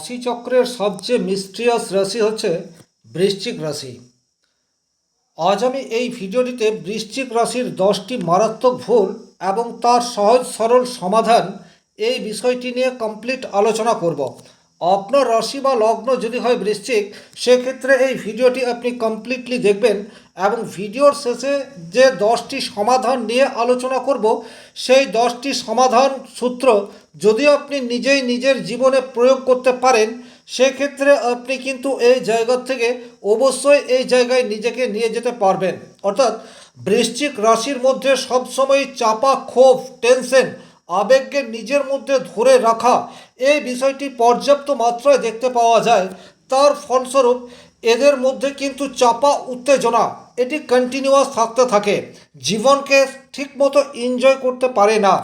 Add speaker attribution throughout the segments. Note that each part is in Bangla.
Speaker 1: রাশিচক্রের সবচেয়ে মিস্ট্রিয়াস রাশি হচ্ছে বৃশ্চিক রাশি। আজ আমি এই ভিডিওটিতে বৃশ্চিক রাশির দশটি মারাত্মক ভুল এবং তার সহজ সরল সমাধান এই বিষয়টি নিয়ে কমপ্লিট আলোচনা করব। আপনার রাশি বা লগ্ন যদি হয় বৃশ্চিক, সেক্ষেত্রে এই ভিডিওটি আপনি কমপ্লিটলি দেখবেন এবং ভিডিওর শেষে যে দশটি সমাধান নিয়ে আলোচনা করব, সেই দশটি সমাধান সূত্র যদি আপনি নিজেই নিজের জীবনে প্রয়োগ করতে পারেন, সেক্ষেত্রে আপনি কিন্তু এই জায়গা থেকে অবশ্যই এই জায়গায় নিজেকে নিয়ে যেতে পারবেন। অর্থাৎ বৃশ্চিক রাশির মধ্যে সবসময় চাপা, ক্ষোভ টেনশন আবেগকে নিজের মধ্যে ধরে রাখা এই বিষয়টি পর্যাপ্ত মাত্রায় দেখতে পাওয়া যায়। তার ফলস্বরূপ, এদের মধ্যে কিন্তু চাপা উত্তেজনা, এটি কন্টিনিউয়াস থাকতে থাকে। জীবনকে ঠিকমতো এনজয় করতে পারে না।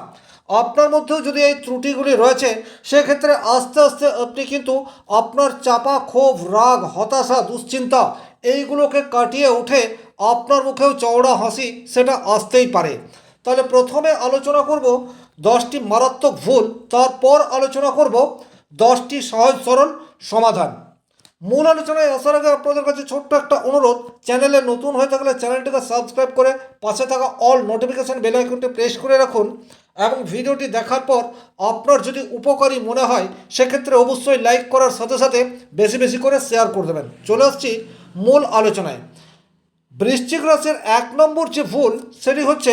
Speaker 1: আপনার মধ্যেও যদি এই ত্রুটিগুলি রয়েছে, সেক্ষেত্রে আস্তে আস্তে আপনি কিন্তু আপনার চাপা ক্ষোভ, রাগ, হতাশা, দুশ্চিন্তা, এইগুলোকে কাটিয়ে উঠে আপনার মুখেও চওড়া হাসি, সেটা আসতেই পারে। তাহলে প্রথমে আলোচনা করব দশটি মারাত্মক ভুল, তারপর আলোচনা করব দশটি সহজ সরল সমাধান। মূল আলোচনায় আসার আগে আপনাদের কাছে ছোট্ট একটা অনুরোধ, চ্যানেলে নতুন হয়ে থাকলে চ্যানেলটিকে সাবস্ক্রাইব করে পাশে থাকা অল নোটিফিকেশান বেল আইকনটি প্রেস করে রাখুন এবং ভিডিওটি দেখার পর আপনার যদি উপকারী মনে হয়, সেক্ষেত্রে অবশ্যই লাইক করার সাথে সাথে বেশি বেশি করে শেয়ার করে দেবেন। চলে আসছি মূল আলোচনায়। বৃশ্চিক রাশির এক নম্বর যে ভুল, সেটি হচ্ছে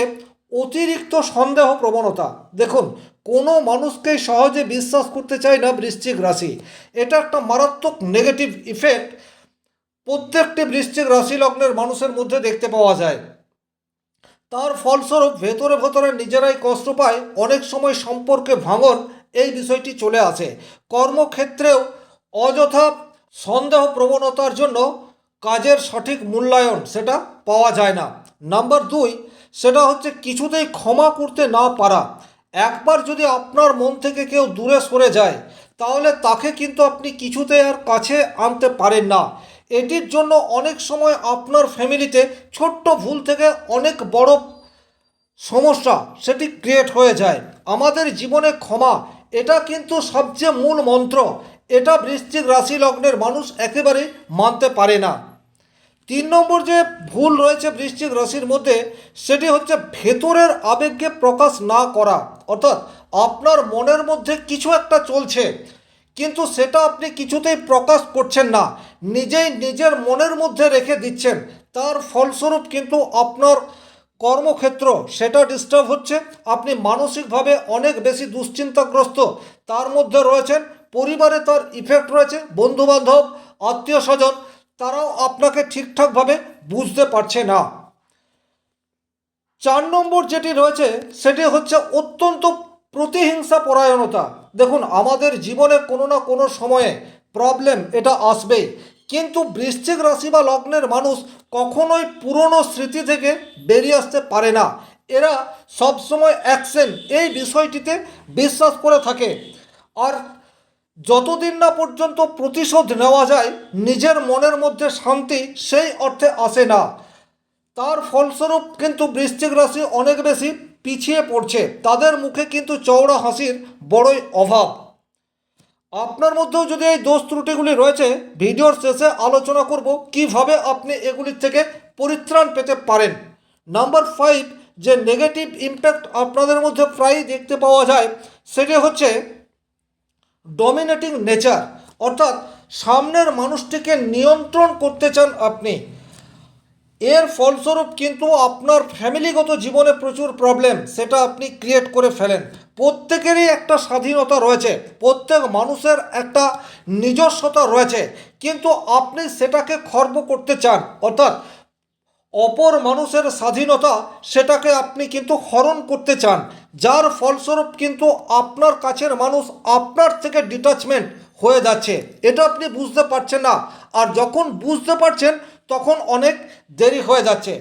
Speaker 1: অতিরিক্ত সন্দেহ প্রবণতা। দেখুন, কোনো মানুষকেই সহজে বিশ্বাস করতে চায় না বৃশ্চিক রাশি। এটা একটা মারাত্মক নেগেটিভ ইফেক্ট প্রত্যেকটি বৃশ্চিক রাশি লগ্নের মানুষের মধ্যে দেখতে পাওয়া যায়। তার ফলস্বরূপ ভেতরে ভেতরে নিজেরাই কষ্ট পায়, অনেক সময় সম্পর্কে ভাঙন এই বিষয়টি চলে আসে। কর্মক্ষেত্রেও অযথা সন্দেহ প্রবণতার জন্য কাজের সঠিক মূল্যায়ন সেটা পাওয়া যায় না। নাম্বার দুই সেটা হচ্ছে কিছুতেই ক্ষমা করতে না পারা। একবার যদি আপনার মন থেকে কেউ দূরে সরে যায়, তাহলে তাকে কিন্তু আপনি কিছুতে আর কাছে আনতে পারেন না। এটির জন্য অনেক সময় আপনার ফ্যামিলিতে ছোট্ট ভুল থেকে অনেক বড় সমস্যা সেটি ক্রিয়েট হয়ে যায়। আমাদের জীবনে ক্ষমা, এটা কিন্তু সবচেয়ে মূল মন্ত্র। এটা বৃশ্চিক রাশি লগ্নের মানুষ একেবারে মানতে পারে না। তিন নম্বর যে ভুল রয়েছে বৃশ্চিক রাশির মধ্যে, সেটি হচ্ছে ভেতরের আবেগকে প্রকাশ না করা। অর্থাৎ আপনার মনের মধ্যে কিছু একটা চলছে, কিন্তু সেটা আপনি কিছুতেই প্রকাশ করছেন না। নিজেই নিজের মনের মধ্যে রেখে দিচ্ছেন। তার ফলস্বরূপ কিন্তু আপনার কর্মক্ষেত্র সেটা ডিস্টার্ব হচ্ছে। আপনি মানসিকভাবে অনেক বেশি দুশ্চিন্তাগ্রস্ত। তার মধ্যে রয়েছেন, পরিবারে তার ইফেক্ট রয়েছে, বন্ধুবান্ধব আত্মীয় স্বজন তারাও আপনাকে ঠিকঠাকভাবে বুঝতে পারছে না। চার নম্বর যেটি রয়েছে, সেটি হচ্ছে অত্যন্ত প্রতিহিংসা পরায়ণতা। দেখুন, আমাদের জীবনে কোনো না কোনো সময়ে প্রবলেম এটা আসবেই। কিন্তু বৃশ্চিক রাশি বা লগ্নের মানুষ কখনোই পুরনো স্মৃতি থেকে বেরিয়ে আসতে পারে না। এরা সবসময় অ্যাকশন এই বিষয়টিতে বিশ্বাস করে থাকে। আর যতদিন না পর্যন্ত প্রতিশোধ নেওয়া যায়, নিজের মনের মধ্যে শান্তি সেই অর্থে আসে না। তার ফলস্বরূপ কিন্তু বৃশ্চিক রাশি অনেক বেশি পিছিয়ে পড়ছে। তাদের মুখে কিন্তু চওড়া হাসির বড়ই অভাব। আপনার মধ্যেও যদি এই দোষ ত্রুটিগুলি রয়েছে, ভিডিওর শেষে আলোচনা করব কীভাবে আপনি এগুলির থেকে পরিত্রাণ পেতে পারেন। নাম্বার ফাইভ, যে নেগেটিভ ইম্প্যাক্ট আপনাদের মধ্যে প্রায়ই দেখতে পাওয়া যায়, সেটি হচ্ছে ডমিনেটিং নেচার অর্থাৎ সামনের মানুষটিকে নিয়ন্ত্রণ করতে চান আপনি। এর ফলস্বরূপ কিন্তু আপনার ফ্যামিলিগত জীবনে প্রচুর প্রবলেম সেটা আপনি ক্রিয়েট করে ফেলেন। প্রত্যেকেরই একটা স্বাধীনতা রয়েছে, প্রত্যেক মানুষের একটা নিজস্বতা রয়েছে, কিন্তু আপনি সেটাকে খর্ব করতে চান, অর্থাৎ অপর মানুষের স্বাধীনতা সেটাকে আপনি কিন্তু হরণ করতে চান। যার ফলস্বরূপ কিন্তু আপনার কাছের মানুষ আপনার থেকে ডিটাচমেন্ট হয়ে যাচ্ছে। এটা আপনি বুঝতে পারছেন না। আর যখন বুঝতে পারছেন, তখন অনেক দেরি হয়ে যাচ্ছে।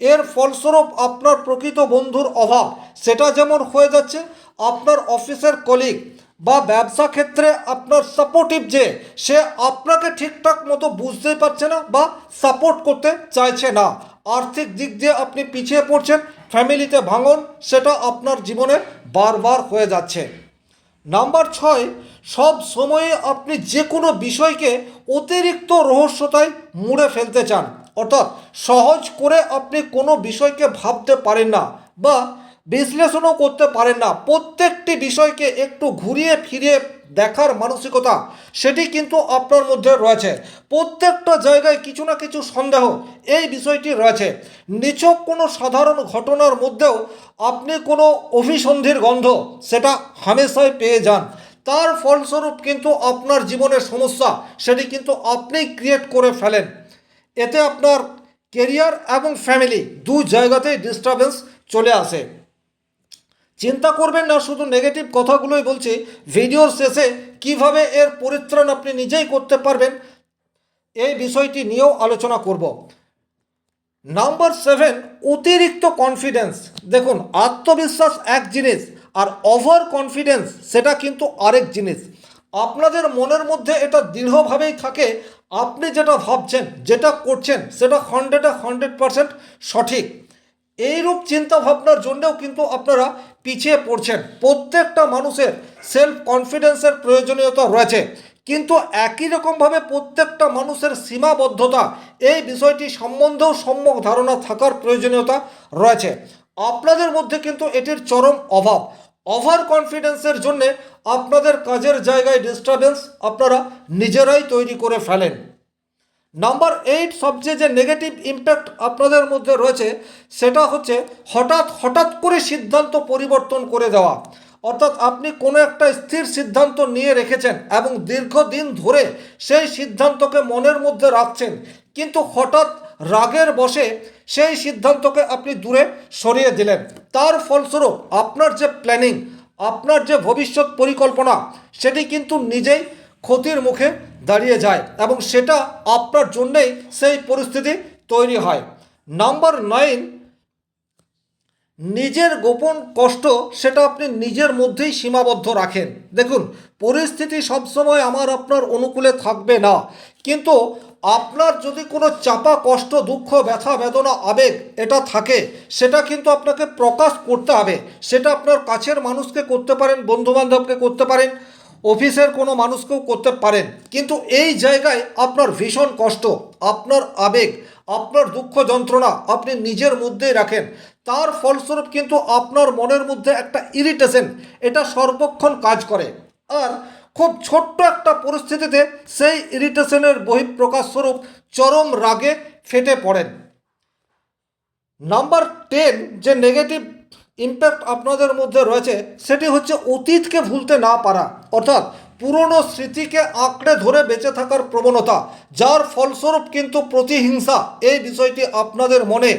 Speaker 1: এর ফলস্বরূপ আপনার প্রকৃত বন্ধুর অভাব, সেটা যেমন হয়ে যাচ্ছে, আপনার অফিসের কলিগ বা ব্যবসা ক্ষেত্রে আপনার সাপোর্টিভ যে, সে আপনাকে ঠিকঠাক মতো বুঝতেই পারছে না বা সাপোর্ট করতে চাইছে না। আর্থিক দিক দিয়ে আপনি পিছিয়ে পড়ছেন ফ্যামিলিতে ভাঙন, সেটা আপনার জীবনে বারবার হয়ে যাচ্ছে। নাম্বার ছয়, সব সময়ে আপনি যে কোনো বিষয়কে অতিরিক্ত রহস্যতায় মুড়ে ফেলতে চান। অর্থাৎ সহজ করে আপনি কোনো বিষয়কে ভাবতে পারেন না বা বিশ্লেষণও করতে পারেন না। প্রত্যেকটি বিষয়কে একটু ঘুরিয়ে ফিরিয়ে দেখার মানসিকতা, সেটি কিন্তু আপনার মধ্যে রয়েছে। প্রত্যেকটা জায়গায় কিছু না কিছু সন্দেহ এই বিষয়টি রয়েছে। নিছক কোনো সাধারণ ঘটনার মধ্যেও আপনি কোনো অভিসন্ধির গন্ধ সেটা হামেশাই পেয়ে যান। তার ফলস্বরূপ কিন্তু আপনার জীবনের সমস্যা, সেটি কিন্তু আপনিই ক্রিয়েট করে ফেলেন। এতে আপনার কেরিয়ার এবং ফ্যামিলি দু জায়গাতেই ডিস্টারবেন্স চলে আসে। চিন্তা করবেন না, শুধু নেগেটিভ কথাগুলোই বলছি। ভিডিওর শেষে কীভাবে এর পরিত্রাণ আপনি নিজেই করতে পারবেন, এই বিষয়টি নিয়েও আলোচনা করব। নাম্বার সেভেন অতিরিক্ত কনফিডেন্স দেখুন, আত্মবিশ্বাস এক জিনিস আর ওভার কনফিডেন্স সেটা কিন্তু আরেক জিনিস। আপনাদের মনের মধ্যে এটা দৃঢ়ভাবেই থাকে, আপনি যেটা ভাবছেন, যেটা করছেন, সেটা হান্ড্রেডে হান্ড্রেড পারসেন্ট সঠিক। এইরূপ চিন্তা ভাবনার জন্যও কিন্তু আপনারা পিছিয়ে পড়ছেন। প্রত্যেকটা মানুষের সেলফ কনফিডেন্সের প্রয়োজনীয়তা রয়েছে। কিন্তু একই রকমভাবে প্রত্যেকটা মানুষের সীমাবদ্ধতা, এই বিষয়টি সম্বন্ধেও সম্যক ধারণা থাকার প্রয়োজনীয়তা রয়েছে। আপনাদের মধ্যে কিন্তু এটির চরম অভাব। ওভার কনফিডেন্সের জন্যে আপনাদের কাজের জায়গায় ডিস্টারবেন্স আপনারা নিজেরাই তৈরি করে ফেলেন। নাম্বার এইট সবচেয়ে যে নেগেটিভ ইম্প্যাক্ট আপনাদের মধ্যে রয়েছে, সেটা হচ্ছে হঠাৎ হঠাৎ করে সিদ্ধান্ত পরিবর্তন করে দেওয়া। অর্থাৎ আপনি কোনো একটা স্থির সিদ্ধান্ত নিয়ে রেখেছেন এবং দীর্ঘদিন ধরে সেই সিদ্ধান্তকে মনের মধ্যে রাখছেন, কিন্তু হঠাৎ রাগের বসে সেই সিদ্ধান্তকে আপনি দূরে সরিয়ে দিলেন। তার ফলস্বরূপ আপনার যে প্ল্যানিং আপনার যে ভবিষ্যৎ পরিকল্পনা, সেটি কিন্তু নিজেই ক্ষতির মুখে দাঁড়িয়ে যায় এবং সেটা আপনার জন্যেই সেই পরিস্থিতি তৈরি হয়। নাম্বার নাইন, নিজের গোপন কষ্ট সেটা আপনি নিজের মধ্যেই সীমাবদ্ধ রাখেন। দেখুন, পরিস্থিতি সবসময় আমার আপনার অনুকূলে থাকবে না। কিন্তু আপনার যদি কোনো চাপা কষ্ট, দুঃখ, ব্যথা, বেদনা, আবেগ এটা থাকে, সেটা কিন্তু আপনাকে প্রকাশ করতে হবে। সেটা আপনার কাছের মানুষকে করতে পারেন, বন্ধুবান্ধবকে করতে পারেন অফিসের কোনো মানুষকেও করতে পারেন। কিন্তু এই জায়গায় আপনার ভীষণ কষ্ট, আপনার আবেগ, আপনার দুঃখ যন্ত্রণা আপনি নিজের মধ্যেই রাখেন। তার ফলস্বরূপ কিন্তু আপনার মনের মধ্যে একটা ইরিটেশন এটা সর্বক্ষণ কাজ করে। আর খুব ছোট্ট একটা পরিস্থিতিতে সেই ইরিটেশনের বহিঃপ্রকাশ স্বরূপ চরম রাগে ফেটে পড়েন। নাম্বার টেন যে নেগেটিভ ইম্প্যাক্ট আপনাদের মধ্যে রয়েছে, সেটি হচ্ছে অতীতকে ভুলতে না পারা। অর্থাৎ পুরনো স্মৃতিকে আঁকড়ে ধরে বেঁচে থাকার প্রবণতা, যার ফলস্বরূপ কিন্তু প্রতিহিংসা, এই বিষয়টি আপনাদের মনে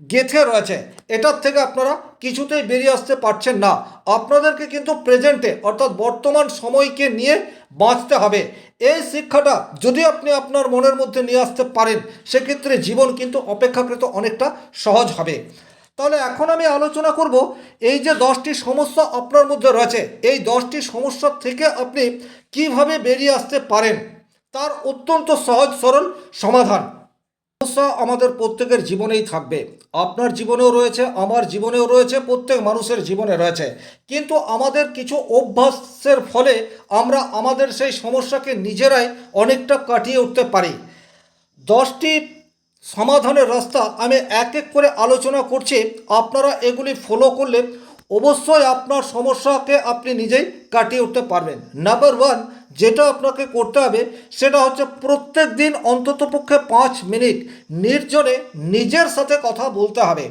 Speaker 1: গেথে রয়েছে। এটার থেকে আপনারা কিছুতেই বেরিয়ে আসতে পারছেন না। আপনাদেরকে কিন্তু প্রেজেন্টে অর্থাৎ বর্তমান সময়কে নিয়ে বাঁচতে হবে। এই শিক্ষাটা যদি আপনি আপনার মনের মধ্যে নিয়ে আসতে পারেন, সেক্ষেত্রে জীবন কিন্তু অপেক্ষাকৃত অনেকটা সহজ হবে। তাহলে এখন আমি আলোচনা করব এই যে দশটি সমস্যা আপনার মধ্যে রয়েছে, এই দশটি সমস্যা থেকে আপনি কীভাবে বেরিয়ে আসতে পারেন? তার অত্যন্ত সহজ সরল সমাধান। সমস্যা আমাদের প্রত্যেকের জীবনেই থাকবে। আপনার জীবনেও রয়েছে, আমার জীবনেও রয়েছে, প্রত্যেক মানুষের জীবনে রয়েছে। কিন্তু আমাদের কিছু অভ্যাসের ফলে আমরা আমাদের সেই সমস্যাকে নিজেরাই অনেকটা কাটিয়ে উঠতে পারি। দশটি সমাধানের রাস্তা আমি এক এক করে আলোচনা করছি। আপনারা এগুলি ফলো করলে অবশ্যই আপনার সমস্যাকে আপনি নিজেই কাটিয়ে উঠতে পারবেন। নাম্বার ওয়ান যেটা আপনাকে করতে হবে সেটা হচ্ছে প্রত্যেক দিন অন্ততপক্ষে পাঁচ মিনিট নির্জনে নিজের সাথে কথা বলতে হবে।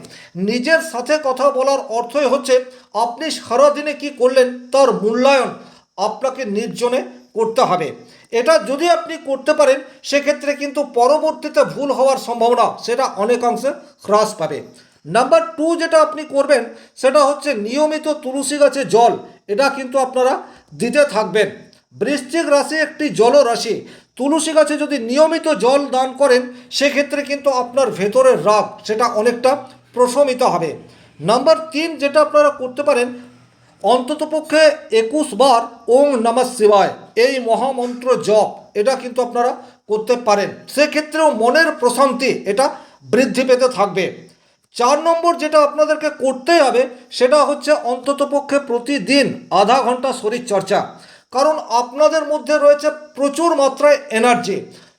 Speaker 1: নিজের সাথে কথা বলার অর্থই হচ্ছে আপনি সারাদিনে কি করলেন তার মূল্যায়ন আপনাকে নির্জনে করতে হবে। এটা যদি আপনি করতে পারেন, সেক্ষেত্রে কিন্তু পরবর্তীতে ভুল হওয়ার সম্ভাবনা সেটা অনেকাংশে হ্রাস পাবে। নাম্বার টু যেটা আপনি করবেন, সেটা হচ্ছে নিয়মিত তুলসী গাছে জল, এটা কিন্তু আপনারা দিতে থাকবেন। বৃশ্চিক রাশি একটি জলরাশি, তুলসী গাছে যদি নিয়মিত জল দান করেন, সেক্ষেত্রে কিন্তু আপনার ভেতরের রাগ, সেটা অনেকটা প্রশমিত হবে। নাম্বার তিন যেটা আপনারা করতে পারেন অন্ততপক্ষে একুশ বার ওং নমঃ শিবায়, এই মহামন্ত্র জপ, এটা কিন্তু আপনারা করতে পারেন। সেক্ষেত্রেও মনের প্রশান্তি এটা বৃদ্ধি পেতে থাকবে। চার নম্বর যেটা আপনাদেরকে করতেই হবে, সেটা হচ্ছে অন্ততপক্ষে প্রতিদিন আধা ঘণ্টা শরীর চর্চা কারণ আপনাদের মধ্যে রয়েছে প্রচুর মাত্রায় এনার্জি।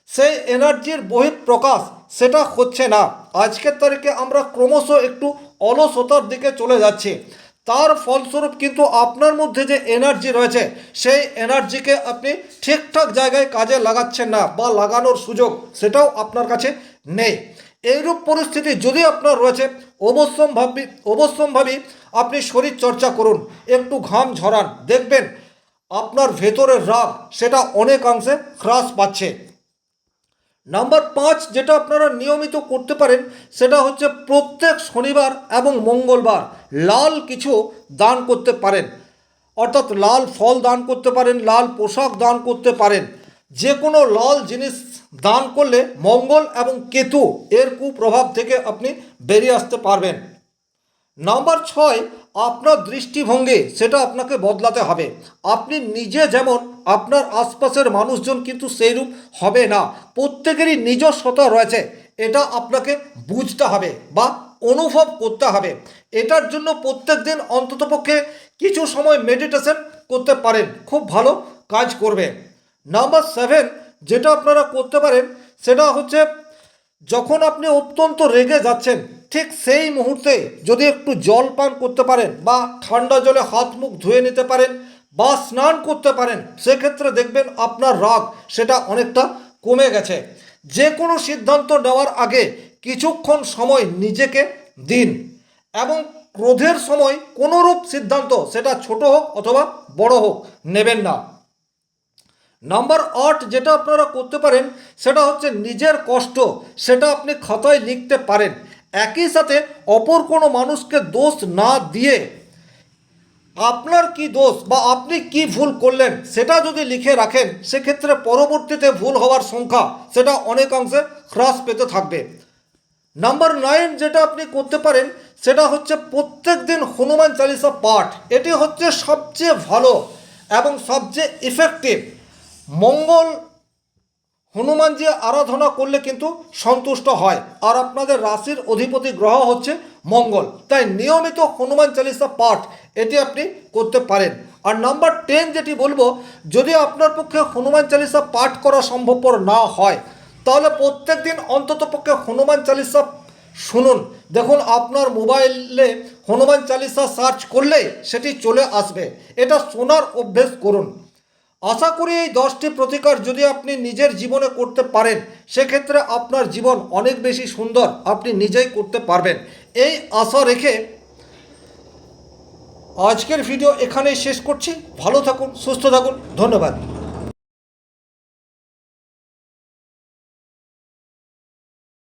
Speaker 1: সেই এনার্জির বহিঃপ্রকাশ সেটা হচ্ছে না। আজকের তারিখে আমরা ক্রমশ একটু অলসতার দিকে চলে যাচ্ছি। তার ফলস্বরূপ কিন্তু আপনার মধ্যে যে এনার্জি রয়েছে, সেই এনার্জিকে আপনি ঠিকঠাক জায়গায় কাজে লাগাচ্ছেন না বা লাগানোর সুযোগ সেটাও আপনার কাছে নেই। এইরূপ পরিস্থিতি যদি আপনার রয়েছে অবশ্যম্ভাবী অবশ্যম্ভাবী আপনি শরীর চর্চা করুন, একটু ঘাম ঝরান, দেখবেন আপনার ভেতরের রাগ সেটা অনেকাংশে হ্রাস পাচ্ছে। নাম্বার পাঁচ যেটা আপনারা নিয়মিত করতে পারেন, সেটা হচ্ছে প্রত্যেক শনিবার এবং মঙ্গলবার লাল কিছু দান করতে পারেন। অর্থাৎ লাল ফল দান করতে পারেন, লাল পোশাক দান করতে পারেন। যে কোনো লাল জিনিস দান করলে মঙ্গল এবং কেতু এর কুপ্রভাব থেকে আপনি বেরিয়ে আসতে পারবেন। নাম্বার ছয়, আপনার দৃষ্টিভঙ্গি, সেটা আপনাকে বদলাতে হবে। আপনি নিজে যেমন আপনার আশপাশের মানুষজন কিন্তু সেইরূপ হবে না, প্রত্যেকেরই নিজস্বতা রয়েছে। এটা আপনাকে বুঝতে হবে বা অনুভব করতে হবে। এটার জন্য প্রত্যেক দিন অন্ততপক্ষে কিছু সময় মেডিটেশন করতে পারেন, খুব ভালো কাজ করবে। নাম্বার সেভেন যেটা আপনারা করতে পারেন, সেটা হচ্ছে যখন আপনি অত্যন্ত রেগে যাচ্ছেন ঠিক সেই মুহূর্তে যদি একটু জল পান করতে পারেন বা ঠান্ডা জলে হাত মুখ ধুয়ে নিতে পারেন বা স্নান করতে পারেন, সেক্ষেত্রে দেখবেন আপনার রাগ সেটা অনেকটা কমে গেছে। যে কোনো সিদ্ধান্ত নেওয়ার আগে কিছুক্ষণ সময় নিজেকে দিন এবং ক্রোধের সময় কোনোরূপ সিদ্ধান্ত, সেটা ছোট হোক অথবা বড় হোক, নেবেন না। নাম্বার আট যেটা আপনারা করতে পারেন, সেটা হচ্ছে নিজের কষ্ট, সেটা আপনি খাতায় লিখতে পারেন। একই সাথে অপর কোনো মানুষকে দোষ না দিয়ে আপনার কি দোষ বা আপনি কি ভুল করলেন সেটা যদি লিখে রাখেন, সেক্ষেত্রে পরবর্তীতে ভুল হওয়ার সংখ্যা সেটা অনেকাংশে হ্রাস পেতে থাকবে। নাম্বার নাইন যেটা আপনি করতে পারেন, সেটা হচ্ছে প্রত্যেক দিন হনুমান চালিসা পাঠ। এটি হচ্ছে সবচেয়ে ভালো এবং সবচেয়ে ইফেক্টিভ মঙ্গল হনুমানজি আরাধনা করলে কিন্তু সন্তুষ্ট হয়। আর আপনাদের রাশির অধিপতি গ্রহ হচ্ছে মঙ্গল। তাই নিয়মিত হনুমান চালিসা পাঠ এটি আপনি করতে পারেন। আর নাম্বার টেন যেটি বলব, যদি আপনার পক্ষে হনুমান চালিসা পাঠ করা সম্ভবপর না হয়, তাহলে প্রত্যেক দিন অন্তত পক্ষে হনুমান চালিসা শুনুন। দেখুন, আপনার মোবাইলে হনুমান চালিসা সার্চ করলে সেটি চলে আসবে। এটা শোনার অভ্যেস করুন। আশা করি এই দশটি প্রতিকার যদি আপনি নিজের জীবনে করতে পারেন, সেক্ষেত্রে আপনার জীবন অনেক বেশি সুন্দর আপনি নিজেই করতে পারবেন। এই আশা রেখে আজকের ভিডিও এখানেই শেষ করছি। ভালো থাকুন, সুস্থ থাকুন। ধন্যবাদ।